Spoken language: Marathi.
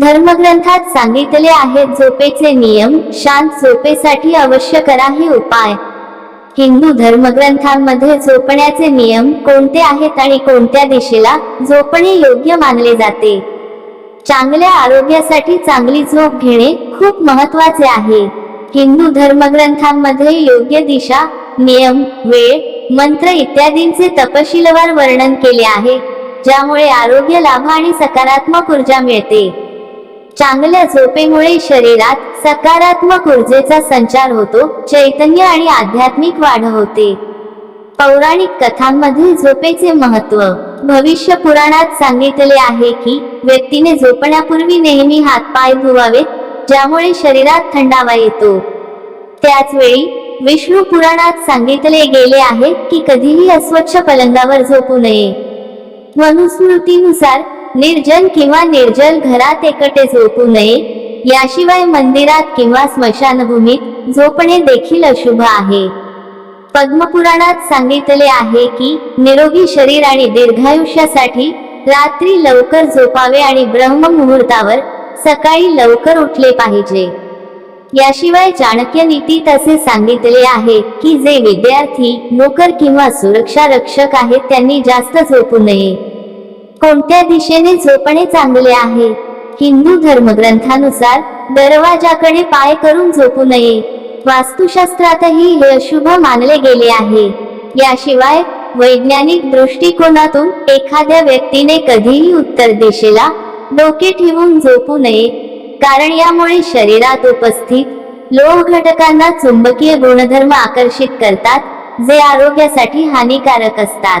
धर्मग्रंथात सांगितले आहेत झोपेचे नियम शांत झोपेसाठी अवश्य करा हे उपाय. हिंदू धर्मग्रंथांमध्ये झोपण्याचे नियम कोणते आहेत आणि कोणत्या दिशेला झोपणे योग्य मानले जाते? चांगल्या आरोग्यासाठी चांगली झोप घेणे खूप महत्त्वाचे आहे. हिंदू धर्मग्रंथांमध्ये योग्य दिशा नियम वेळ मंत्र इत्यादींचे तपशीलवार वर्णन केले आहे ज्यामुळे आरोग्य लाभ आणि सकारात्मक ऊर्जा मिळते. चांगल्या झोपेमुळे शरीरात सकारात्मक ऊर्जेचा संचार होतो चैतन्य आणि आध्यात्मिक वाढ होते. पौराणिक कथांमधील झोपेचे महत्त्व भविष्य पुराणात सांगितले आहे की व्यक्तीने झोपण्यापूर्वी नेहमी हातपाय धुवावेत ज्यामुळे शरीरात थंडावा येतो. त्याच वेळी विष्णू पुराणात सांगितले गेले आहे की कधीही अस्वच्छ पलंगावर झोपू नये. मनुस्मृतीनुसार निर्जन किंवा निर्जल घरात एकटे झोपू नये. याशिवाय मंदिरात किंवा स्मशानभूमीत झोपणे देखील अशुभ आहे. पद्मपुराणात सांगितले आहे की निरोगी शरीर आणि दीर्घायुष्यासाठी रात्री लवकर झोपावे आणि ब्रह्म मुहूर्तावर सकाळी लवकर उठले पाहिजे. याशिवाय चाणक्य नीतीत असे सांगितले आहे की जे विद्यार्थी नोकर किंवा सुरक्षा रक्षक आहेत त्यांनी जास्त झोपू नये. कोणत्या दिशेने झोपणे चांगले आहे? हिंदू धर्मग्रंथानुसार दरवाजाकडे पाय करून झोपू नये. वास्तुशास्त्रातही हे अशुभ मानले गेले आहे. याशिवाय वैज्ञानिक दृष्टिकोनातून एखाद्या व्यक्तीने कधीही उत्तर दिशेला डोके ठेवून झोपू नये कारण यामुळे शरीरात उपस्थित लोह घटकांना चुंबकीय गुणधर्म आकर्षित करतात जे आरोग्यासाठी हानिकारक असतात.